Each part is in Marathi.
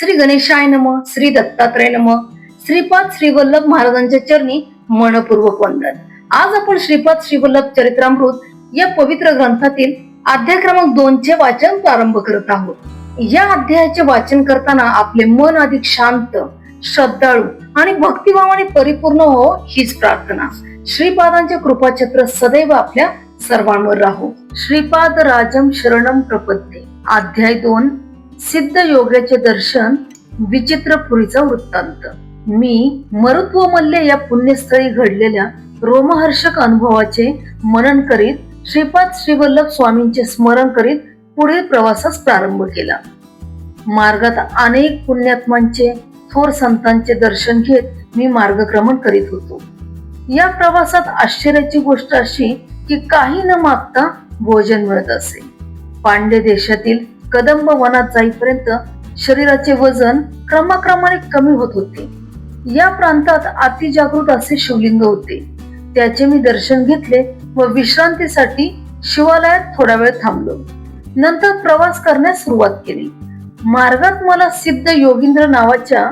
श्री गणेशाय नम श्री दत्तात्रय नम श्रीपाद श्रीवल्लभ महाराजांच्या चरणी मनपूर्वक वंदन. आज आपण श्रीपाद श्रीवल्लभ चरित्रामृत या पवित्र ग्रंथातील अध्याय क्रमांक दोनचे वाचन प्रारंभ करत आहोत. या अध्यायाचे वाचन करताना आपले मन अधिक शांत श्रद्धाळू आणि भक्तिभावाने परिपूर्ण हो हीच प्रार्थना. श्रीपादांचे कृपाछत्र सदैव आपल्या सर्वांवर राहो. श्रीपाद राजम शरणम प्रपत्ते. अध्याय दोन सिद्ध योगाचे दर्शन विचित्रपुरीचा वृत्तांत. मी मरुत्व मल्ले या पुण्यस्थळी घडलेल्या रोमहर्षक अनुभवाचे मनन करीत श्रीपाद श्रीवल्लभ स्वामींचे स्मरण करीत पुढील प्रवासास प्रारंभ केला. मार्गात अनेक पुण्यात्मांचे थोर संतांचे दर्शन घेत मी मार्गक्रमण करीत होतो. या प्रवासात आश्चर्याची गोष्ट अशी की काही न मागता भोजन मिळत असे. पांडे देशातील कदंब वनात जाईपर्यंत शरीराचे वजन क्रमाक्रमाने कमी होत होते. या प्रांतात अतिजागृत असे शिवलिंग होते. त्याचे मी दर्शन घेतले व विश्रांतीसाठी शिवालयात थोडा वेळ थांबलो. नंतर प्रवास करण्यास सुरुवात केली. मार्गात मला सिद्ध योगिंद्र नावाच्या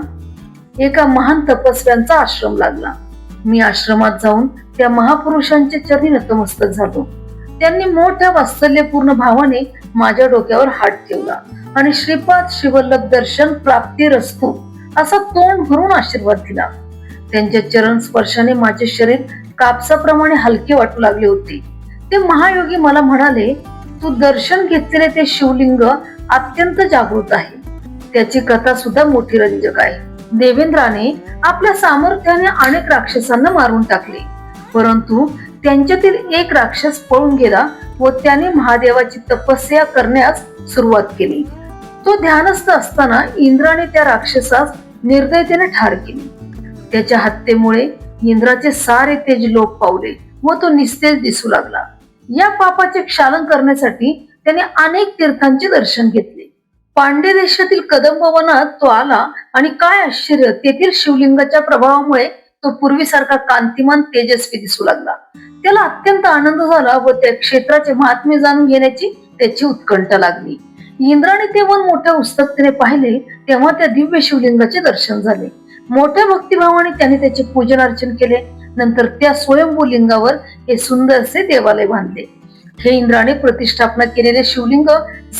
एका महान तपस्व्यांचा आश्रम लागला. मी आश्रमात जाऊन त्या महापुरुषांच्या चरणी नतमस्तक झालो. त्यांनी मोठ्या वात्सल्यपूर्ण भावाने माझ्या डोक्यावर हात ठेवला. आणि श्रीपाद शिवल्लभ दर्शन प्राप्ती रस्तू असा तोंड भरून आशीर्वाद दिला. त्यांच्या चरण स्पर्शाने माझे शरीर कापसाप्रमाणे हलके वाटू लागले होते. ते महायोगी मला म्हणाले तू दर्शन घेतलेले ते शिवलिंग अत्यंत जागृत आहे. त्याची कथा सुद्धा मोठी रंजक आहे. देवेंद्राने आपल्या सामर्थ्याने अनेक राक्षसांना मारून टाकले. परंतु त्यांच्यातील एक राक्षस पळून गेला व त्याने महादेवाची तपस्या करण्यास सुरुवात केली. तो ध्यानस्थ असताना इंद्राने त्या राक्षसास निर्दयतेने ठार केली. त्याच्या हत्येमुळे इंद्राचे सारे तेज लोप पावले व तो निस्तेज दिसू लागला. या पापाचे क्षालन करण्यासाठी त्याने अनेक तीर्थांचे दर्शन घेतले. पांडे देशातील कदंब वनात तो आला आणि काय आश्चर्य तेथील शिवलिंगाच्या प्रभावामुळे तो पूर्वीसारखा कांतिमान तेजस्वी दिसू लागला. त्याला अत्यंत आनंद झाला व त्या क्षेत्राचे महात्म्य जाणून घेण्याची त्याची उत्कंठा लागली. इंद्राने ते वन मोठ्या उत्सुकतेने पाहिले तेव्हा त्या दिव्य शिवलिंगाचे दर्शन झाले. मोठ्या भक्तिभावाने त्याने त्याचे पूजन अर्चन केले. नंतर त्या स्वयंभू लिंगावर हे सुंदर असे देवालय बांधले. हे इंद्राने प्रतिष्ठापना केलेले शिवलिंग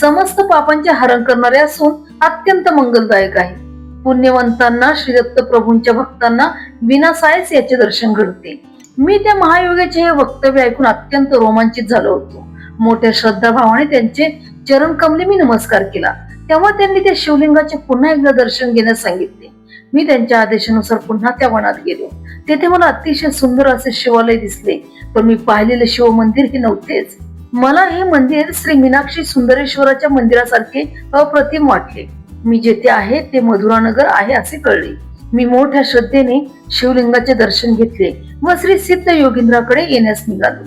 समस्त पापांचे हरण करणारे असून अत्यंत मंगलदायक आहे. पुण्यवंतांना श्रीदत्त प्रभूंच्या भक्तांना विनासायच याचे दर्शन घडते. मी त्या महायोगाचे हे वक्तव्य ऐकून अत्यंत रोमांचित झालो होतो. मोठ्या श्रद्धाभावाने त्यांचे चरण कमले मी नमस्कार केला. तेव्हा त्यांनी त्या शिवलिंगाचे पुन्हा एकदा दर्शन घेण्यास सांगितले. मी त्यांच्या आदेशानुसार पुन्हा त्या वनात गेलो. तेथे मला अतिशय सुंदर असे शिवालय दिसले पण मी पाहिलेले शिव मंदिर हे नव्हतेच. मला हे मंदिर श्री मीनाक्षी सुंदरेश्वराच्या मंदिरासारखे अप्रतिम वाटले. मी जेथे आहे ते मधुरानगर आहे असे कळले. मी मोठ्या श्रद्धेने शिवलिंगाचे दर्शन घेतले व श्री सिद्ध योगिंद्राकडे येण्यास निघालो.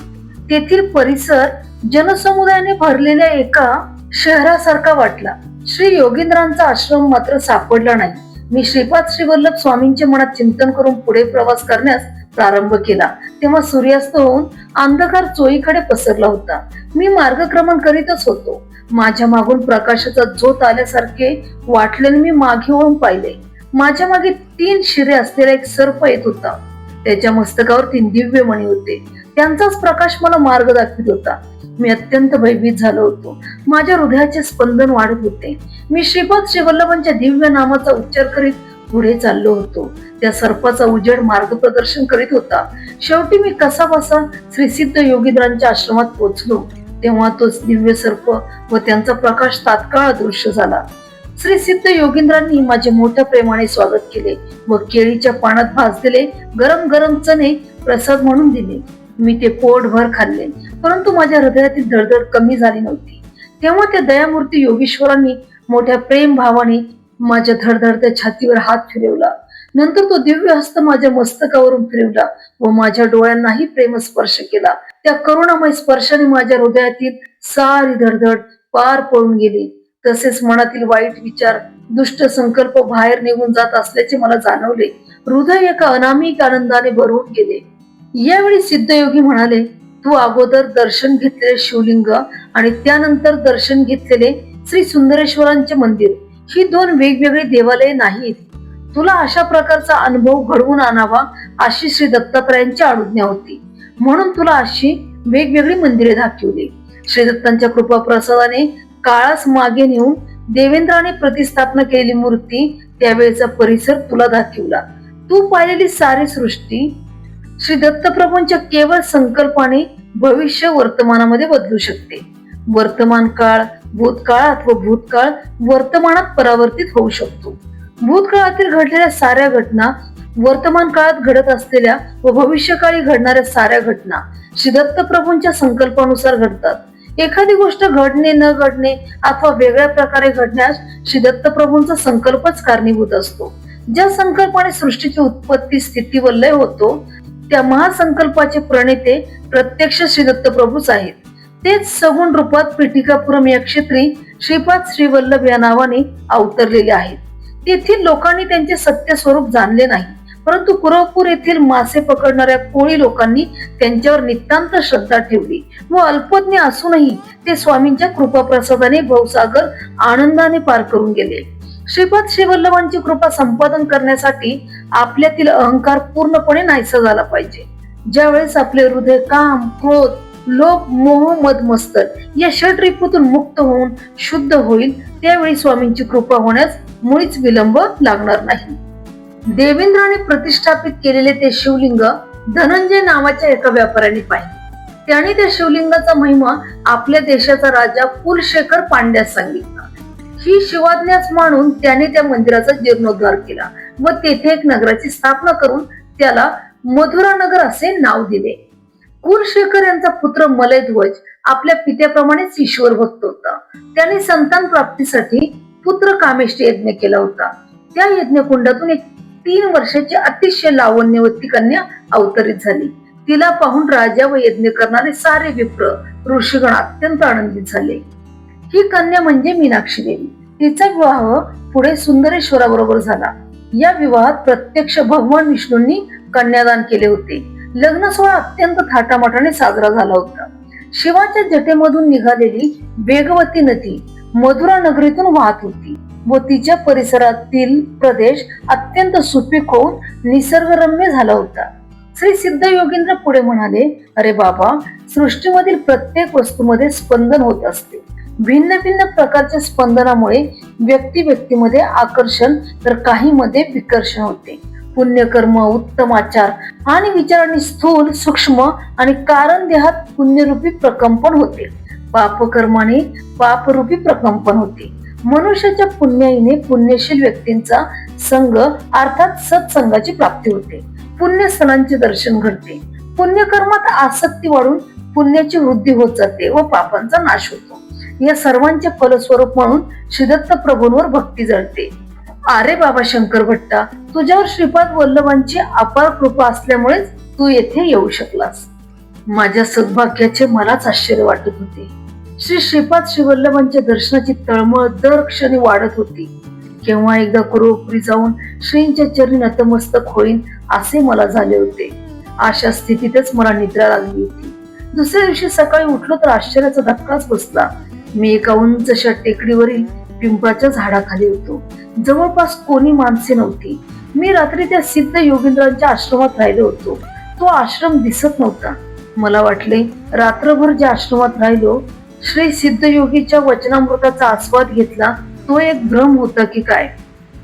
तेथील परिसर जनसमुदायाने भरलेल्या एका शहरासारखा वाटला. श्री योगींद्रांचा आश्रम मात्र सापडला नाही. मी श्रीपाद श्रीवल्लभ स्वामींचे मनात चिंतन करून पुढे प्रवास करण्यास प्रारंभ केला. तेव्हा सूर्यास्त होऊन अंधकार चोईकडे पसरला होता. मी मार्गक्रमण करीतच होतो. माझ्या मागून प्रकाशाचा झोत आल्यासारखे वाटल्याने मी मागे वळून पाहिले. माझ्या मागे तीन शिरे असलेला एक सर्प येत होता. त्याच्या मस्तकावर तीन दिव्य मणी होते. त्यांचाच प्रकाश मला मार्ग दाखवित होता. मी अत्यंत भयभीत झालो होतो. माझ्या हृदयाचे स्पंदन वाढत होते. मी श्रीपाद श्रीवल्लभांच्या दिव्य नामाचा उच्चार करीत पुढे चाललो होतो. त्या सर्पाचा उजेड मार्गप्रदर्शन करीत होता. शेवटी मी कसा बसा श्री सिद्ध योगींद्रांच्या आश्रमात पोहोचलो. तेव्हा तोच दिव्य सर्प व त्यांचा प्रकाश तात्काळ अदृश्य झाला. श्री सिद्ध योगिंद्रांनी माझे मोठ्या प्रेमाने स्वागत केले व केळीच्या पानात भाजलेले गरम गरम चणे प्रसाद म्हणून दिले. मी ते पोटभर खाल्ले परंतु माझ्या हृदयातील धडधड कमी झाली नव्हती. तेव्हा त्या दयामूर्ती योगेश्वरांनी मोठ्या प्रेम भावाने माझ्या धडधडत्या छातीवर हात फिरवला. नंतर तो दिव्य हस्त माझ्या मस्तकावरून फिरवला व माझ्या डोळ्यांनाही प्रेम स्पर्श केला. त्या करुणामय स्पर्शाने माझ्या हृदयातील सारी धडधड पार पळून गेली. तसेच मनातील वाईट विचार दुष्ट संकल्प बाहेर निघून जात असल्याचे मला जाणवले. हृदय एका अनामिक आनंदाने भरून गेले. यावेळी सिद्धयोगी म्हणाले तू अगोदर दर्शन घेतलेले शिवलिंग आणि त्यानंतर दर्शन घेतलेले श्री सुंदरेश्वरांचे मंदिर. ही दोन वेगवेगळी देवालये नाहीत. तुला अशा प्रकारचा अनुभव घडवून आणावा अशी श्री दत्तात्रयांची अनुज्ञा होती. म्हणून तुला अशी वेगवेगळी मंदिरे दाखवली. श्री दत्तांच्या कृपा प्रसादाने काळास मागे नेऊन देवेंद्राने प्रतिस्थापना केलेली मूर्ती त्यावेळेचा परिसर तुला दाखवला. तू पाहिलेली सारी सृष्टी श्री दत्तप्रभूंच्या केवळ संकल्पाने भविष्य वर्तमानामध्ये बदलू शकते. वर्तमान काळ भूतकाळात व भूतकाळ वर्तमानात परावर्तित होऊ शकतो. भूतकाळातील घडलेल्या साऱ्या घटना वर्तमान काळात घडत असलेल्या व भविष्यकाळी घडणाऱ्या साऱ्या घटना श्री दत्तप्रभूंच्या संकल्पानुसार घडतात. एखादी गोष्ट घडणे न घडणे अथवा वेगळ्या प्रकारे घडण्यास श्री दत्तप्रभूंचा संकल्पच कारणीभूत असतो. ज्या संकल्पाने सृष्टीची उत्पत्ती स्थिती व लय होतो त्या महासंकल्पाचे प्रणेते प्रत्यक्ष श्री दत्तप्रभूच आहेत. तेच सगुण रूपात पीठिकापुरम या क्षेत्री श्रीपाद श्रीवल्लभ या नावाने अवतरलेले आहेत. तेथील लोकांनी त्यांचे सत्य स्वरूप जाणले नाही. परंतु कुरवपूर येथील मासे पकडणाऱ्या कोळी लोकांनी त्यांच्यावर नितांत श्रद्धा ठेवली व अल्पज्ञ असूनही ते स्वामींच्या कृपाप्रसादाने भवसागर आनंदाने पार करून गेले. श्रीपाद श्रीवल्लभांची कृपा संपादन करण्यासाठी आपल्यातील अहंकार पूर्णपणे नाहीसा झाला पाहिजे. ज्यावेळेस आपले हृदय काम क्रोध लोभ मोह मदमस्त या षट मुक्त होऊन शुद्ध होईल त्यावेळी स्वामींची कृपा होण्यास मुळीच विलंब लागणार नाही. देवेंद्राने प्रतिष्ठापित केलेले ते शिवलिंग धनंजय नावाच्या एका व्यापाऱ्याने पाहिले. त्याने त्या शिवलिंगाचा महिमा आपल्या देशाचा राजा कुलशेखर पांड्यास सांगितला. ही शिवाज्ञाच मानून त्याने त्या मंदिराचा जीर्णोद्धार केला व तेथे एक नगराची स्थापना करून त्याला मथुरा नगर असे नाव दिले. कुलशेखर यांचा पुत्र मलयध्वज आपल्या पित्याप्रमाणेच ईश्वर भक्त होता. त्याने संतान प्राप्तीसाठी पुत्र कामेष्ट यज्ञ केला होता. त्या यज्ञकुंडातून एक तीन वर्षाची अतिशय लावण्यवती कन्या अवतरित झाली. तिला पाहून राजा व यज्ञ करणारे सारे विप्र ऋषीगण अत्यंत आनंदित झाले. ही कन्या म्हणजे मीनाक्षी देवी. तिचा विवाह पुढे सुंदरेश्वराबरोबर झाला. या विवाहात प्रत्यक्ष भगवान विष्णूंनी कन्यादान केले होते. लग्न सोहळा अत्यंत थाटामाटाने साजरा झाला होता. शिवाच्या जटेमधून निघालेली वेगवती नदी मधुरा नगरीतून वाहत होती व तिच्या परिसरातील प्रदेश अत्यंत सुपीक होऊन निसर्गरम्य झाला होता. श्री सिद्ध योगेंद्र पुढे म्हणाले अरे बाबा सृष्टीमधील प्रत्येक वस्तूमध्ये स्पंदन होत असते. भिन्न भिन्न प्रकारच्या स्पंदनामुळे व्यक्ती व्यक्तीमध्ये आकर्षण तर काही मध्ये विकर्षण होते. पुण्यकर्म उत्तम आचार आणि विचारांनी स्थूल सूक्ष्म आणि कारण देहात पुण्यरूपी प्रकंपन होते. पापकर्माने पापरूपी प्रकंपन होते. मनुष्याच्या पुण्याईने पुण्यशील व्यक्तींचा संघ अर्थात सत्संगाची प्राप्ती होते. पुण्यस्थानांचे दर्शन घडते. पुण्यकर्मात आसक्ती वाढून पुण्याची वृद्धी होत जाते व पापांचा नाश होतो. या सर्वांचे फलस्वरूप म्हणून श्रीदत्त प्रभूंवर भक्ती जळते. अरे बाबा शंकर भट्टा तुझ्यावर श्रीपाद वल्लभांची अपार कृपा असल्यामुळेच तू येथे येऊ शकलास. माझ्या सद्भाग्याचे मलाच आश्चर्य वाटत होते. श्री श्रीपाद श्रीवल्लभांच्या दर्शनाची तळमळ दर क्षणी वाढत होती. केव्हा एकदा कुरोपुरी जाऊन श्रींच्या चरणी नतमस्तक होईन असे मला झाले होते. अशा स्थितीतच मला निद्रा लागली होती. दुसऱ्या दिवशी सकाळी उठलो तर आश्चर्याचा धक्काच बसला. मी एका उंचशा टेकडीवरील पिंपळाच्या झाडाखाली होतो. जवळपास कोणी माणसे नव्हती. मी रात्री त्या सिद्ध योगिंद्रांच्या आश्रमात राहिलो होतो. तो आश्रम दिसत नव्हता. मला वाटले रात्रभर ज्या आश्रमात राहिलो श्री सिद्ध योगीच्या वचनामृताचा आस्वाद घेतला तो एक भ्रम होता की काय?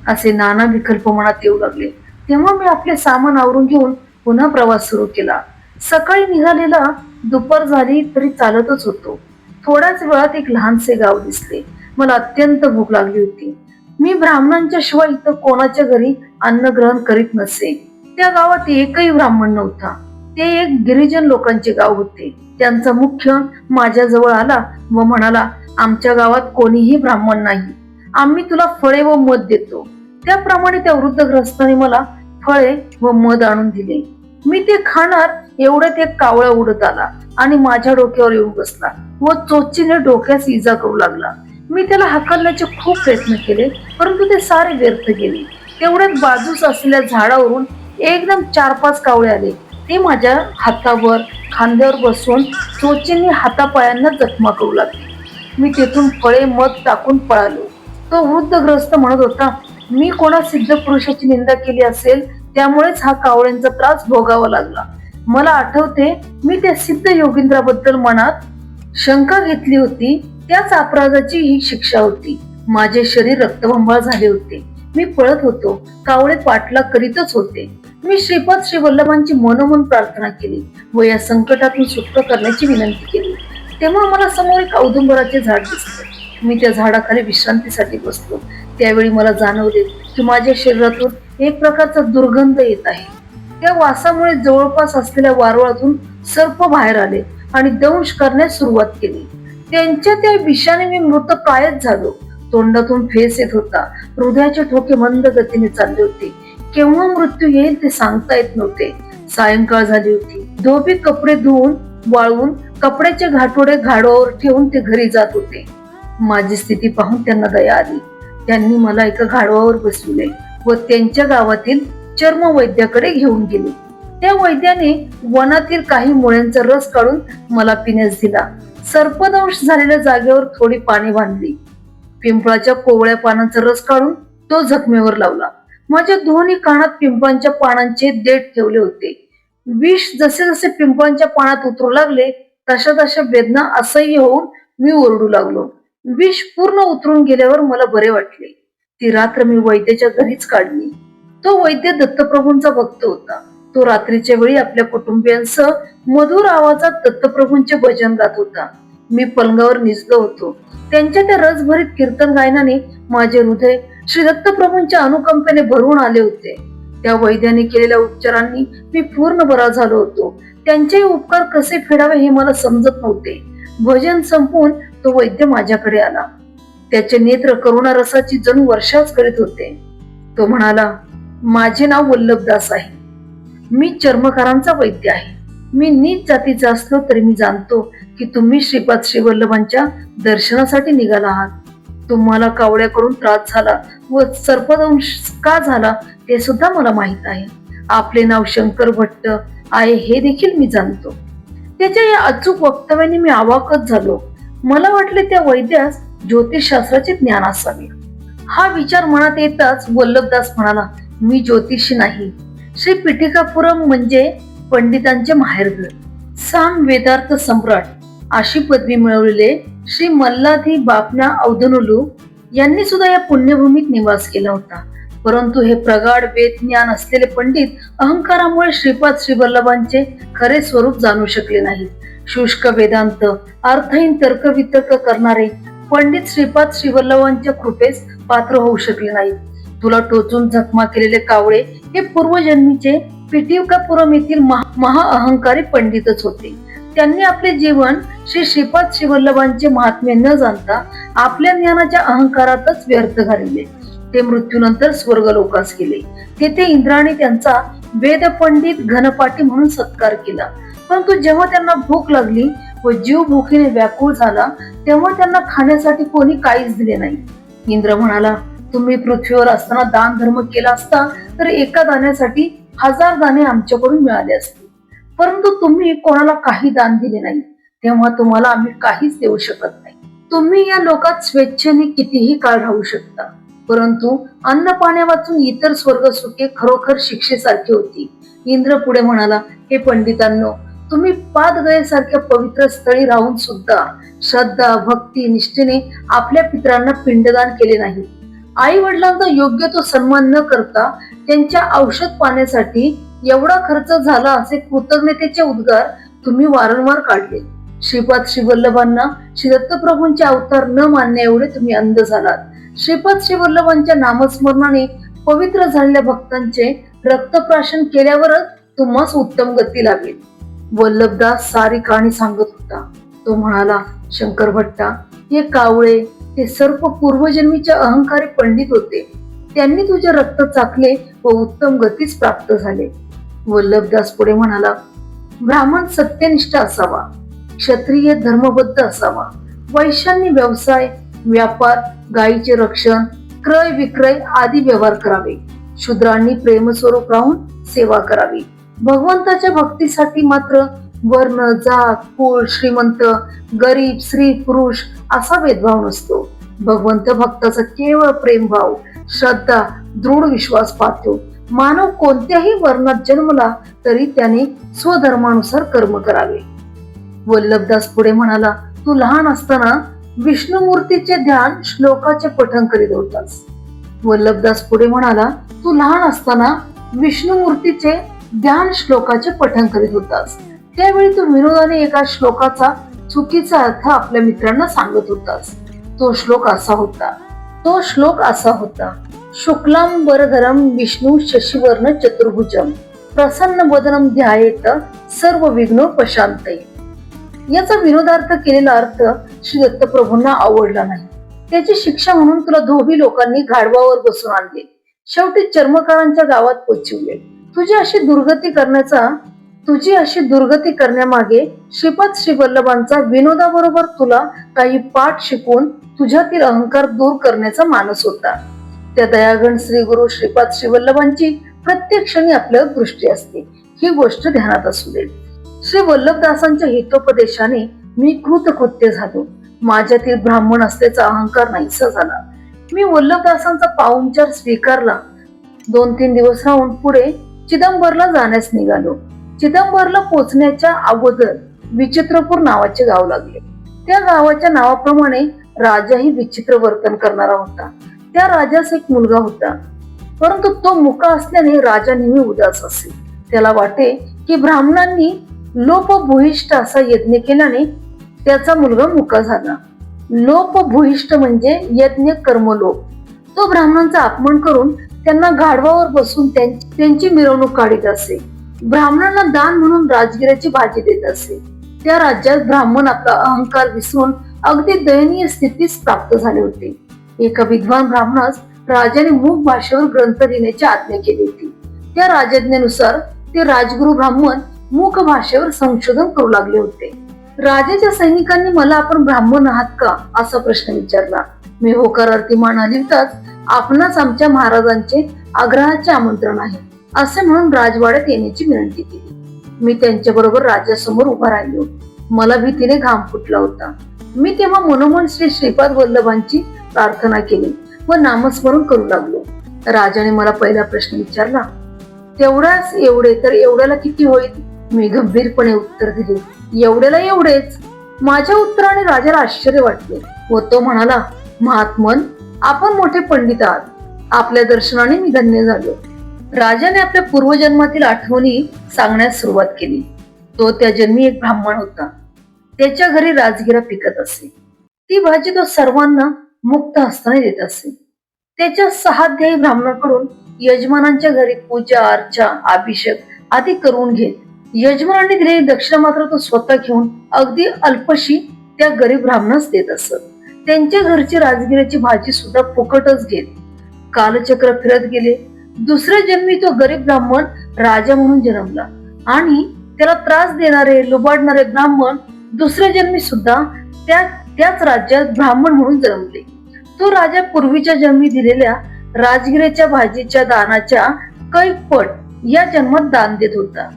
असे नाना विकल्प मनात येऊ लागले. तेव्हा मी आपले सामान आवरून घेऊन पुन्हा प्रवास सुरू केला. सकाळी निघालेला दुपार झाली तरी चालतच होतो. थोड्याच वेळात एक लहानसे गाव दिसले. मला अत्यंत भूक लागली होती. मी ब्राह्मणांच्या शिवाय इथं कोणाच्या घरी अन्न ग्रहण करीत नसे. त्या गावात एकही ब्राह्मण नव्हता. ते एक गिरिजन लोकांचे गाव होते. त्यांचा मुख्य माझ्या जवळ आला व म्हणाला आमच्या गावात कोणीही ब्राह्मण नाही. आम्ही तुला फळे व मध देतो. त्याप्रमाणे त्या वृद्ध ग्रस्ताने मला फळे व मध आणून दिले. मी ते खाणार एवढ्यात एक कावळा उडत आला आणि माझ्या डोक्यावर येऊन बसला व चोचीने डोक्यास इजा करू लागला. मी त्याला हकलण्याचे खूप प्रयत्न केले परंतु ते सारे व्यर्थ गेले. तेवढ्यात बाजूस असलेल्या झाडावरून एकदम चार पाच कावळे आले. ते माझ्या हातावर खांद्यावर बसून चोचींनी हातापायांना जखमा करू लागले. मी तेथून फळे मध टाकून पळालो. तो वृद्धग्रस्त म्हणत होता मी कोणा सिद्ध पुरुषाची निंदा केली असेल त्यामुळेच हा कावळ्यांचा त्रास भोगावा लागला. मला आठवते मी त्या सिद्ध योगींद्राबद्दल मनात शंका घेतली होती त्याच अपराधाची ही शिक्षा होती. माझे शरीर रक्तबंबाळ झाले होते. मी पळत होतो. कावळे पाठला करीतच होते. मी श्रीपाद श्री वल्लभांची मनोमन प्रार्थना केली व या संकटातून सुटका करण्याची विनंती केली. तेव्हा मला समोर एक औदुंबराचे झाड दिसले. मी त्या झाडाखाली विश्रांतीसाठी बसलो. त्यावेळी मला जाणवले की माझ्या शरीरातून एक प्रकारचा दुर्गंध येत आहे. त्या वासामुळे जवळपास असलेल्या वारुळातून सर्प बाहेर आले आणि दंश करण्यास सुरुवात केली. त्यांच्या त्या विषाने मी मृत प्रायच झालो. तोंडातून फेस येत होता. हृदयाचे ठोके मंद गतीने चालले होते. केव्हा मृत्यू येईल ते सांगता येत नव्हते. सायंकाळ झाली होती. धोबी कपडे धुवून वाळवून कपड्याचे घाटोडे घाडोवर ठेवून ते घरी जात होते. माझी स्थिती पाहून त्यांना दया आली. त्यांनी मला एका घाडवावर बसविले व त्यांच्या गावातील चर्म वैद्याकडे घेऊन गेले. त्या वैद्याने वनातील काही मुळ्यांचा रस काढून मला पिण्यास दिला. सर्पदंश झालेल्या जागेवर थोडी पाणी बांधली. पिंपळाच्या कोवळ्या पानांचा रस काढून तो जखमेवर लावला. माझ्या दोन्ही कानात पिंपळांच्या पानांचे देठ ठेवले होते. विष जसे जसे पिंपळांच्या पानात उतरू लागले तशा तशा वेदना असह्य होऊन मी ओरडू लागलो. विष पूर्ण उतरून गेल्यावर मला बरे वाटले. ती रात्र मी वैद्याच्या घरीच काढली. तो वैद्य दत्तप्रभूंचा भक्त होता. तो रात्रीच्या वेळी आपल्या कुटुंबियांसह मधुर आवाजात दत्तप्रभूंचे भजन गात होता. मी पलंगावर निजलो होतो. त्यांच्या त्या रसभरीत कीर्तन गायनाने माझे हृदय श्री दत्तप्रभूंच्या अनुकंपेने भरून आले होते. त्या वैद्याने केलेल्या उपचारांनी मी पूर्ण बरा झालो होतो. त्यांचे उपकार कसे फेडावे हे मला समजत नव्हते. भजन संपून तो वैद्य माझ्याकडे आला. त्याचे नेत्र करुणा रसाची जणू वर्षाच करीत होते. तो म्हणाला माझे नाव वल्लभदास आहे. मी चर्मकारांचा वैद्य आहे. मी नीच जातीचा असलो तरी मी जाणतो की तुम्ही श्रीपाद श्रीवल्लभांच्या दर्शनासाठी निघाला आहात. तुम्हाला कावड्याकडून त्रास झाला व सर्पदंश का झाला ते सुद्धा मला माहीत आहे आपले नाव शंकर भट्ट आहे हे देखील मी जाणतो. त्याच्या या अचूक वक्तव्याने मी अवाकच झालो. मला वाटले त्या वैद्यास ज्योतिषशास्त्राचे ज्ञान असावे. हा विचार मनात येताच वल्लभदास म्हणाला मी ज्योतिषी नाही. श्री पिठिकापुरम म्हणजे पंडितांचे माहेरघर. साम वेदार्थ सम्राट अशी पदवी मिळवलेले श्री मल्लाधी बापना औदनुलू यांनी सुद्धा या पुण्यभूमीत निवास केला होता. परंतु हे प्रगाढ वेद ज्ञान असलेले पंडित अहंकारामुळे श्रीपाद श्रीवल्लभांचे खरे स्वरूप जाणू शकले नाहीत. शुष्क वेदांत अर्थहीन तर्कवितर्क करणारे पंडित श्रीपाद श्रीवल्लभांच्या कृपेस पात्र होऊ शकले नाहीत. तुला टोचून जखमा केलेले कावळे हे पूर्वजन्मीचे पिटिवकापुरम येथील महा महाअहंकारी पंडितच होते. त्यांनी आपले जीवन श्री श्रीपाद श्रीवल्लभांचे महात्म्य न जाणता आपल्या ज्ञानाच्या अहंकारातच व्यर्थ घालविले. ते मृत्यूनंतर स्वर्ग लोकास गेले. तेथे इंद्राने त्यांचा वेद पंडित घनपाटी म्हणून सत्कार केला. परंतु जेव्हा त्यांना भूक लागली व जीव भूकीने व्याकुळ झाला तेव्हा त्यांना खाण्यासाठी कोणी काहीच दिले नाही. इंद्र म्हणाला तुम्ही पृथ्वीवर असताना दान धर्म केला असता तर एका दाण्यासाठी हजार दाणे आमच्याकडून मिळाले असते. परंतु तुम्ही कोणाला काही दान दिले नाही तेव्हा तुम्हाला आम्ही काहीच देऊ शकत नाही. तुम्ही या लोकात स्वेच्छेने कितीही काळ राहू शकता परंतु अन्न पाण्या वाचून इतर स्वर्ग सुखे खरोखर शिक्षेसारखी होती. इंद्र पुढे म्हणाला हे पंडितांनो तुम्ही पादगयेसारख्या पवित्र स्थळी राहून सुद्धा श्रद्धा भक्ती निष्ठेने आपल्या पितरांना पिंडदान केले नाही. आई वडिलांचा योग्य तो सन्मान न करता त्यांच्या औषध पाण्यासाठी एवढा खर्च झाला असे कृतज्ञतेचे उद्गार तुम्ही वारंवार काढले. श्रीपाद श्रीवल्लभांना श्री दत्तप्रभूंचे अवतार न मानण्या एवढे तुम्ही अंध झालात. श्रीपाद श्रीवल्लभांच्या नामस्मरणाने पवित्र झालेल्या भक्तांचे रक्तप्राशन केल्यावरच तुम्हास उत्तम गती लागेल. वल्लभदास सारी कहाणी सांगत होता. तो म्हणाला शंकर भट्टा हे कावळे हे सर्व पूर्वजन्मीचे अहंकारी पंडित होते. त्यांनी तुझे रक्त चाकले व उत्तम गतीच प्राप्त झाले. वल्लभदास पुढे म्हणाला ब्राह्मण सत्यनिष्ठ असावा क्षत्रिय धर्मबद्ध असावा. वैश्यांनी व्यवसाय व्यापार गायीचे रक्षण क्रय विक्रय आदी व्यवहार करावे. शूद्रांनी प्रेमस्वरूप राहून सेवा करावी. भगवंताच्या भक्तीसाठी मात्र वर्ण जात कुळ श्रीमंत गरीब स्त्री पुरुष असा भेदभाव नसतो. भगवंत भक्ताचा केवळ प्रेमभाव श्रद्धा दृढ विश्वास पाहतो. मानव कोणत्याही वर्णात जन्मला तरी त्याने स्वधर्मानुसार कर्म करावे. वल्लभदास पुढे म्हणाला तू लहान असताना विष्णुमूर्तीचे ध्यान श्लोकाचे पठण करीत होतास. वल्लभदास पुढे म्हणाला तू लहान असताना विष्णुमूर्तीचे ध्यान श्लोकाचे पठण करीत होतास. त्यावेळी तू विनोदाने एका श्लोकाचा चुकीचा अर्थ आपल्या मित्रांना सांगत होतास. तो श्लोक असा होता. तो श्लोक असा होता. शुक्लाम वरधरम विष्णू शशिवर्ण चतुर्भुजम प्रसन्न वदनम ध्यायेत सर्व विघ्न पशांतये याचा विनोदार्थ केलेला अर्थ श्री दत्तप्रभूंना आवडला नाही. त्याची शिक्षा म्हणून तुला धोबी लोकांनी गाढवावर बसून आणले. शेवटी चर्मकारांच्या गावात पोचवले. तुझी अशी दुर्गती करण्याचा तुझी अशी दुर्गती करण्यामागे श्रीपद श्री वल्लभांचा विनोदाबरोबर तुला काही पाठ शिकवून तुझ्यातील अहंकार दूर करण्याचा मानस होता. त्या दयागण श्री गुरु श्रीपाद श्री वल्लभांची प्रत्येक क्षणी आपल्यावर दृष्टी असते. ही गोष्ट ध्यानात असू दे. श्री वल्लभदासांच्या हितोपदेशाने मी कृतकृत्य झालो. माझ्यातील ब्राह्मण असल्याचा अहंकार नाहीसा झाला. मी वल्लभदासांचा पाहुणचार स्वीकारला. दोन तीन दिवस राहून पुढे चिदंबरला जाण्यास निघालो. चिदंबरला पोचण्याच्या अगोदर विचित्रपूर नावाचे गाव लागले. त्या गावाच्या नावाप्रमाणे राजाही विचित्र वर्तन करणारा होता. त्या राजास एक मुलगा होता. परंतु तो मुका असल्याने राजा नेहमी उदास असे. त्याला वाटे की ब्राह्मणांनी लोपभूइष्ट असा यज्ञ केल्याने त्याचा मुलगा मुका झाला. लोपभूइष्ट म्हणजे यज्ञ कर्मलोप. तो ब्राह्मणांचा अपमान करून त्यांना गाढवावर बसून त्यां- त्यांची मिरवणूक काढीत असे. ब्राह्मणांना दान म्हणून राजगिराची भाजी देत असे. त्या राज्यात ब्राह्मण आपला अहंकार विसरून अगदी दयनीय स्थितीस प्राप्त झाले होते. एका विद्वान ब्राह्मणास राजाने मूक भाषेवर ग्रंथ लिहिण्याची आज्ञा केली होती. त्या राजज्ञेनुसार ते राजगुरु ब्राह्मण मूक भाषेवर संशोधन करू लागले होते. राजाच्या सैनिकांनी मला आपण ब्राह्मण आहात का? असा प्रश्न विचारला. मी होकारार्थी मान हलविताच आपणाच आमच्या महाराजांचे आग्रहाचे आमंत्रण आहे. असे म्हणून राजवाड्यात येण्याची विनंती केली. मी त्यांच्या बरोबर राजासमोर उभा राहिलो. मला भीतीने घाम फुटला होता. मी तेव्हा मनोमन श्री श्रीपाद वल्लभांची प्रार्थना केली व नामस्मरण करू लागलो. राजाने मला पहिला प्रश्न विचारला तेवढ्याच एवढे तर एवढ्याला किती होईल? मी गंभीरपणे उत्तर दिले एवढ्याला एवढेच. माझ्या उत्तराने राजाला आश्चर्य वाटले व तो म्हणाला महात्मन आपण मोठे पंडित आहात. आपल्या दर्शनाने मी धन्य झालो. राजाने आपल्या पूर्वजन्मातील आठवणी सांगण्यास सुरुवात केली. तो त्या जन्मी एक ब्राह्मण होता. त्याच्या घरी राजगिरा पिकत असे. ती भाजी तो सर्वांना मुक्त हस्ताने देत असे. त्याच्या सहाध्यायी ब्राह्मणाकडून यजमानांच्या घरी पूजा अर्चा अभिषेक आदी करून घेत यजमानांनी दिलेली दक्षिणा मात्र तो स्वतः घेऊन अगदी अल्पशी त्या गरीब ब्राह्मणास देत असत. त्यांच्या घरची राजगिराची भाजी सुद्धा फुकटच घेत. कालचक्र फिरत गेले. दुसऱ्या जन्मी तो गरीब ब्राह्मण राजा म्हणून जन्मला. आणि त्याला त्रास देणारे लुबाडणारे ब्राह्मण दुसऱ्या जन्मी सुद्धा त्या त्याच राज्यात ब्राह्मण म्हणून जन्मले. तो राजा पूर्वीच्या जन्मी दिलेल्या राजगिरेच्या भाजीच्या दानाच्या कैपट या जन्मात दान देत होता.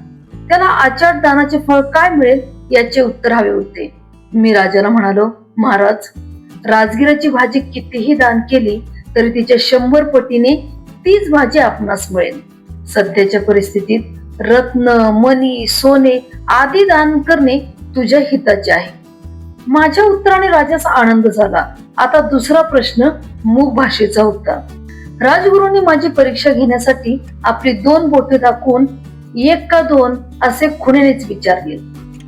त्याला आचार दानाचे फळ काय मिळेल याचे उत्तर हवे होते. मी राजाला म्हणालो महाराज राजगिराची भाजी कितीही दान केली तरी तिच्या शंभर पटीने तीच भाजी आपणास मिळेल. सध्याच्या परिस्थितीत रत्न मनी सोने आदी दान करणे तुझ्या हिताचे आहे. माझ्या उत्तराने राजास आनंद झाला. आता दुसरा प्रश्न मूक भाषेचा होता राजगुरूंनी माझी परीक्षा घेण्यासाठी आपली दोन बोटे दाखवून एक का दोन असे खुणेनेच विचारले.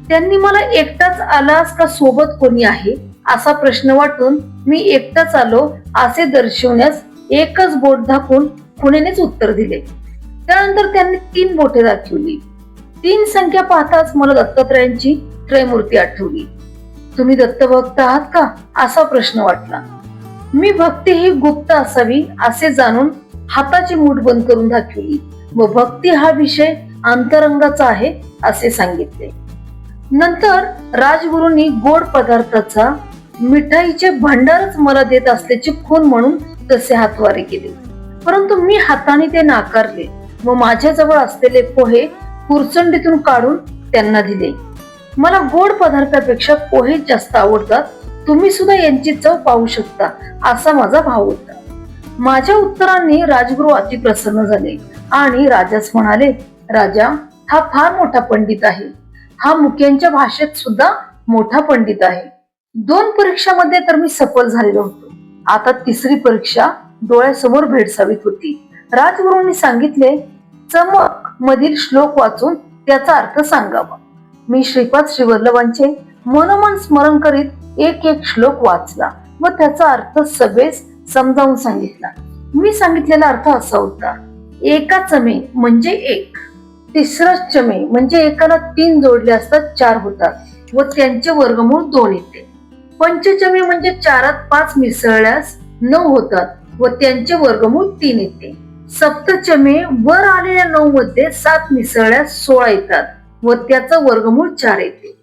त्यांनी मला एकटाच आलास का सोबत कोणी आहे असा प्रश्न वाटून मी एकटाच आलो असे दर्शवण्यास एकच बोट दाखवून खुणेनेच उत्तर दिले. त्यानंतर त्यांनी तीन बोटे दाखवली तीन संख्या पाहताच मला दत्तात्रयांची त्रयमूर्ती आठवली. तुम्ही दत्तभक्त आहात का? असा प्रश्न वाटला. मी भक्ती ही गुप्त असावी असे जाणून हाताची मूठ बंद करून दाखवली. व भक्ती हा विषय अंतरंगाचा आहे असे सांगितले. नंतर राजगुरूंनी गोड पदार्थाचा मिठाईचे भंडारच मला देत असल्याची खून म्हणून तसे हातवारे केले. परंतु मी हाताने ते नाकारले व माझ्याजवळ असलेले पोहे कुरचंडीतून काढून त्यांना दिले. मला गोड पदार्थापेक्षा पोहे जास्त आवडतात. तुम्ही सुद्धा यांची चव पाहू शकता असा माझा भाव होता. माझ्या उत्तरांनी राजगुरू अति प्रसन्न झाले आणि राजाच म्हणाले राजा हा फार मोठा पंडित आहे. हा मुख्यांच्या भाषेत सुद्धा मोठा पंडित आहे. दोन परीक्षामध्ये तर मी सफल झालेलो होतो. आता तिसरी परीक्षा डोळ्यासमोर भेडसावीत होती. राजगुरूंनी सांगितले चमक मधील श्लोक वाचून त्याचा अर्थ सांगावा. मी श्रीपाद श्रीवल्लभांचे मनोमन स्मरण करीत एक एक श्लोक वाचला व त्याचा अर्थ सगळेच समजावून सांगितला. मी सांगितलेला अर्थ असा होता एका चमे म्हणजे एक तिसरा चमे म्हणजे एकाला तीन जोडले असतात चार होतात व त्यांचे वर्गमूळ दोन येते. पंचचमे म्हणजे चारात पाच मिसळल्यास नऊ होतात व त्यांचे वर्गमूळ तीन येते. सप्तचमे वर आलेल्या नऊ मध्ये सात मिसळल्यास सोळा येतात व त्याचं वर्गमूळ चार येते.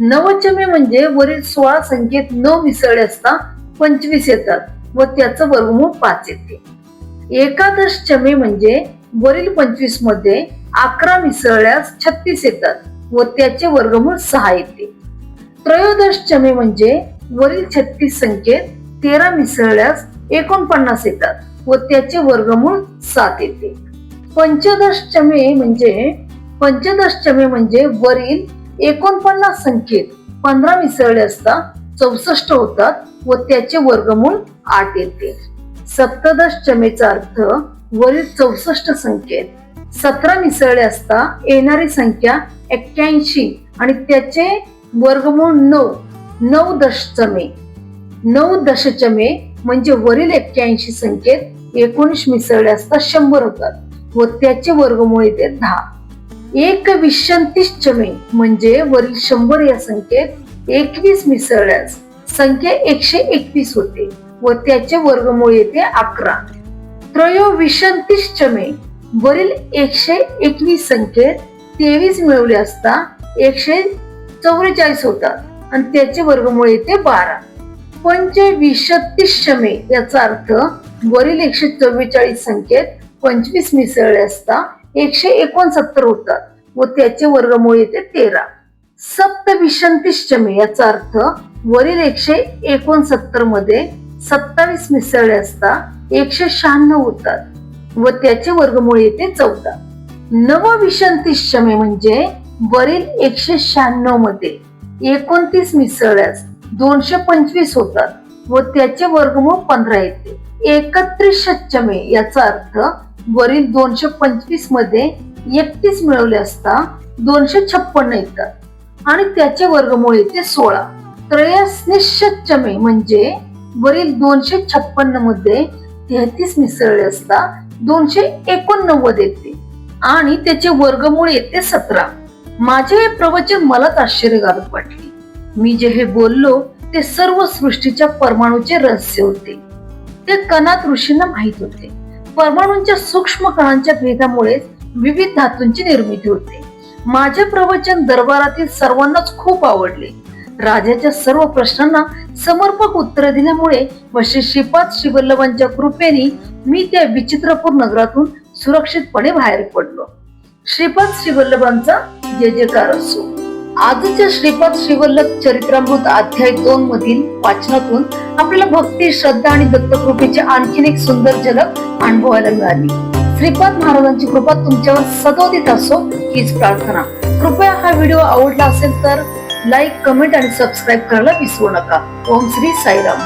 नवचमे म्हणजे वरील सोळा संख्येत नऊ मिसळले असता पंचवीस येतात व त्याचं वर्गमूळ पाच येते. एकादश चमे म्हणजे वरील पंचवीसमध्ये अकरा मिसळल्यास छत्तीस येतात व त्याचे वर्गमूळ सहा येते. त्रयोदश चमे म्हणजे वरील छत्तीस संख्येत तेरा मिसळल्यास एकोणपन्नास येतात व त्याचे वर्गमूळ सात येते. पंचदश चमे म्हणजे पंचदश चमे म्हणजे वरील एकोणपन्नास संख्येत पंधरा मिसळले असता चौसष्ट होतात व त्याचे वर्गमूळ आठ येते. सप्तदश चमेचा अर्थ वरील चौसष्ट संख्येत सतरा मिसळले असता येणारी संख्या एक्क्याऐंशी आणि त्याचे वर्गमूळ नऊ नऊ दशचमे. नऊ दशचमे म्हणजे वरील एक्क्याऐंशी संख्येत एकोणीस मिसळले असता शंभर होतात व त्याचे वर्गमुळे येते दहा. एक विशंतीस चमे म्हणजे वरील शंभर या संख्येत एकवीस मिसळल्यास संख्या एकशे एकवीस होते व त्याचे वर्गमुळे येते अकरा. त्रयोविशंतीस चमे वरील एकशे एकवीस संख्येत तेवीस मिळवले असता एकशे चौवेचाळीस होतात. आणि त्याचे वर्गमूळ येते बारा. पंचविशत्तीस शमे याचा अर्थ वरील एकशे चव्वेचाळीस संख्येत पंचवीस मिसळले असता एकशे एकोणसत्तर होतात व त्याचे वर्गमूळ येते तेरा. सप्तविशंतीशमे याचा अर्थ वरील एकशे एकोणसत्तरमध्ये सत्तावीस मिसळले असता एकशे शहाण्णव होतात व त्याचे वर्गमूळ येते चौदा. नवविशंतीशमे म्हणजे वरील एकशे शहाण्णवमध्ये एकोणतीस मिसळल्यास दोनशे पंचवीस होतात व त्याचे वर्गमूळ पंधरा येते. एकत्रीस षटचमे याचा अर्थ वरील दोनशे पंचवीसमध्ये एकतीस मिळवले असता दोनशे छप्पन्न येतात. आणि त्याचे वर्गमूळ येते सोळा. त्रयस्निश्चमे म्हणजे वरील दोनशे छप्पन्नमध्ये तेहतीस मिसळले असता दोनशे एकोणनव्वद येते. आणि त्याचे वर्गमूळ येते सतरा. माझे हे प्रवचन मलाच आश्चर्यकारक वाटले. मी जे हे बोललो ते सर्व सृष्टीच्या परमाणूचे रहस्य होते. ते कणात ऋषींना माहीत होते. परमाणूंच्या सूक्ष्म कणांच्या भेदामुळे विविध धातूंची निर्मिती होते. माझे प्रवचन दरबारातील सर्वांनाच खूप आवडले. राजाच्या सर्व प्रश्नांना समर्पक उत्तर दिल्यामुळे व श्री श्रीपाद श्रीवल्लभांच्या कृपेने मी त्या विचित्रपूर नगरातून सुरक्षितपणे बाहेर पडलो. श्रीपद श्रीवल्लभांचा जय जयकार असो. आजच्या श्रीपद श्रीवल्लभ चरित्रामृत अध्याय दोन मधील वाचनातून आपल्याला भक्ती श्रद्धा आणि दत्तकृपेची आणखीन एक सुंदर झलक अनुभवायला मिळाली. श्रीपाद महाराजांची कृपा तुमच्यावर सदोदित असो हीच प्रार्थना. कृपया हा व्हिडिओ आवडला असेल तर लाईक कमेंट आणि सबस्क्राईब करायला विसरू नका. ओम श्री साईराम.